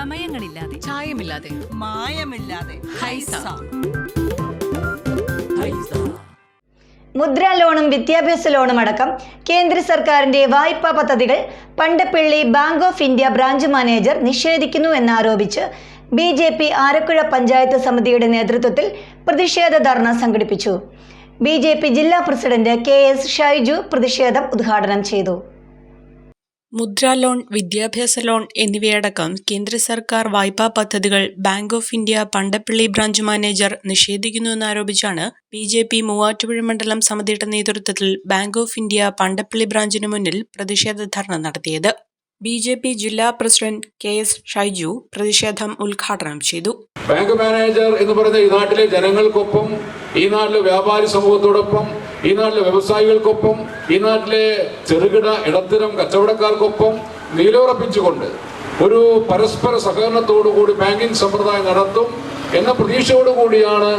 ചമയങ്ങളില്ലാതെ ചായമില്ലാതെ. മായമില്ലാതെ. ഹൈസ. മുദ്രാ ലോണും വിദ്യാഭ്യാസ ലോണും അടക്കം കേന്ദ്ര സർക്കാരിന്റെ വായ്പാ പദ്ധതികൾ Pandappilly bank of India branch manager നിഷേധിക്കുന്നു എന്നാരോപിച്ച് B J P Arakuzha panchayat സമിതിയുടെ നേതൃത്വത്തിൽ പ്രതിഷേധ ധർണ സംഘടിപ്പിച്ചു. ബി ജെ പി ജില്ലാ പ്രസിഡന്റ് കെ എസ് ഷൈജു പ്രതിഷേധം ഉദ്ഘാടനം ചെയ്തു. മുദ്രാ ലോൺ വിദ്യാഭ്യാസ ലോൺ എന്നിവയടക്കം കേന്ദ്ര സർക്കാർ വായ്പാ പദ്ധതികൾ bank of India Pandappilly branch manager നിഷേധിക്കുന്നുവെന്നാരോപിച്ചാണ് B J P Muvattupuzha മണ്ഡലം സമിതിയുടെ നേതൃത്വത്തിൽ ബാങ്ക് ഓഫ് ഇന്ത്യ പണ്ടപ്പള്ളി ബ്രാഞ്ചിനു മുന്നിൽ പ്രതിഷേധ ധർണ നടത്തിയത്. ബി ജെ പി ജില്ലാ പ്രസിഡന്റ് കെ എസ് ഷൈജു പ്രതിഷേധം ഉദ്ഘാടനം ചെയ്തു. ബാങ്ക് മാനേജർ എന്ന് പറയുന്ന ഈ നാട്ടിലെ ജനങ്ങൾക്കൊപ്പം ഈ നാട്ടിലെ വ്യാപാരി സമൂഹത്തോടൊപ്പം ഈ നാട്ടിലെ വ്യവസായികൾക്കൊപ്പം ഈ നാട്ടിലെ ചെറുകിട ഇടത്തരം കച്ചവടക്കാർക്കൊപ്പം നിലയുറപ്പിച്ചുകൊണ്ട് ഒരു പരസ്പര സഹകരണത്തോടുകൂടി ബാങ്കിംഗ് സമ്പ്രദായം നടത്തും എന്ന പ്രതീക്ഷയോടുകൂടിയാണ്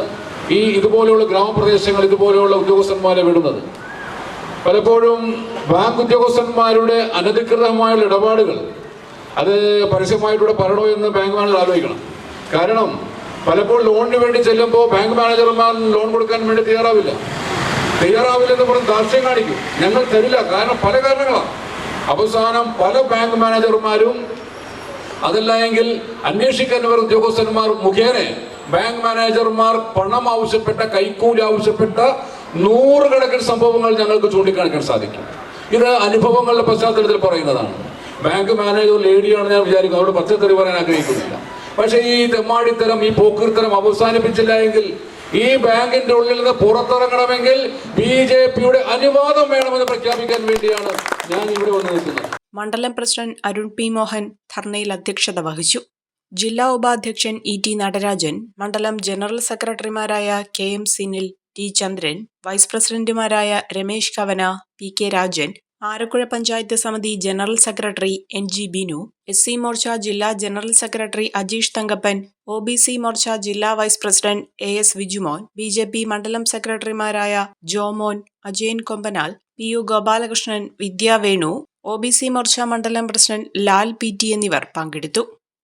ഈ ഇതുപോലെയുള്ള ഗ്രാമപ്രദേശങ്ങൾ ഇതുപോലെയുള്ള ഉദ്യോഗസ്ഥന്മാരെ വിടുന്നത്. പലപ്പോഴും ബാങ്ക് ഉദ്യോഗസ്ഥന്മാരുടെ അനധികൃതമായുള്ള ഇടപാടുകൾ അത് പരസ്യമായിട്ടൂടെ പറയണോ എന്ന് ബാങ്ക് മാനേജർ ആലോചിക്കണം. കാരണം പലപ്പോൾ ലോണിന് വേണ്ടി ചെല്ലുമ്പോൾ ബാങ്ക് മാനേജർമാർ ലോൺ കൊടുക്കാൻ വേണ്ടി തയ്യാറാവില്ല. തയ്യാറാവില്ലെന്ന് പറഞ്ഞ് ദാർശ്യം കാണിക്കും. ഞങ്ങൾ തരില്ല. കാരണം പല കാരണങ്ങളാണ് അവസാനം പല ബാങ്ക് മാനേജർമാരും അതല്ല എങ്കിൽ അന്വേഷിക്കാൻ വരുന്ന ഉദ്യോഗസ്ഥന്മാർ മുഖേന ബാങ്ക് മാനേജർമാർ പണം ആവശ്യപ്പെട്ട കൈക്കൂലി ആവശ്യപ്പെട്ട നൂറുകണക്കിന് സംഭവങ്ങൾ ഞങ്ങൾക്ക് ചൂണ്ടിക്കാണിക്കാൻ സാധിക്കും. ഇത് അനുഭവങ്ങളുടെ പശ്ചാത്തലത്തിൽ പറയുന്നതാണ്. ബാങ്ക് മാനേജർ ലേഡിയാണ് ഞാൻ വിചാരിക്കുന്നത്. അവരുടെ പച്ചക്കറി പറയാൻ ആഗ്രഹിക്കുന്നില്ല. പക്ഷേ ഈ തെമ്മാടിത്തരം ഈ പോക്കിർത്തരം അവസാനിപ്പിച്ചില്ല എങ്കിൽ ഈ ബാങ്കിന്റെ ഉള്ളിൽ നിന്ന് പുറത്തിറങ്ങണമെങ്കിൽ ബി ജെ പിയുടെ അനുവാദം വേണമെന്ന് പ്രഖ്യാപിക്കാൻ വേണ്ടിയാണ് ഞാൻ ഇവിടെ വന്ന് നിൽക്കുന്നത്. മണ്ഡലം പ്രസിഡന്റ് അരുൺ പി മോഹൻ ധർണയിൽ അധ്യക്ഷത വഹിച്ചു. ജില്ലാ ഉപാധ്യക്ഷൻ ഇ ടി നടരാജൻ മണ്ഡലം ജനറൽ സെക്രട്ടറിമാരായ K M Sinil T Chandran vice പ്രസിഡന്റുമാരായ രമേശ് കവന പി കെ രാജൻ ആരക്കുഴ പഞ്ചായത്ത് സമിതി general secretary N G Binu S C Morcha ജില്ലാ general secretary Ajeesh Thankappan O B C Morcha ജില്ലാ vice president A S Vijumon B J P മണ്ഡലം സെക്രട്ടറിമാരായ Jomon Ajayan Kombanal P U Gopalakrishnan Vidya Venu O B C Morcha മണ്ഡലം president Lal P T എന്നിവർ പങ്കെടുത്തു.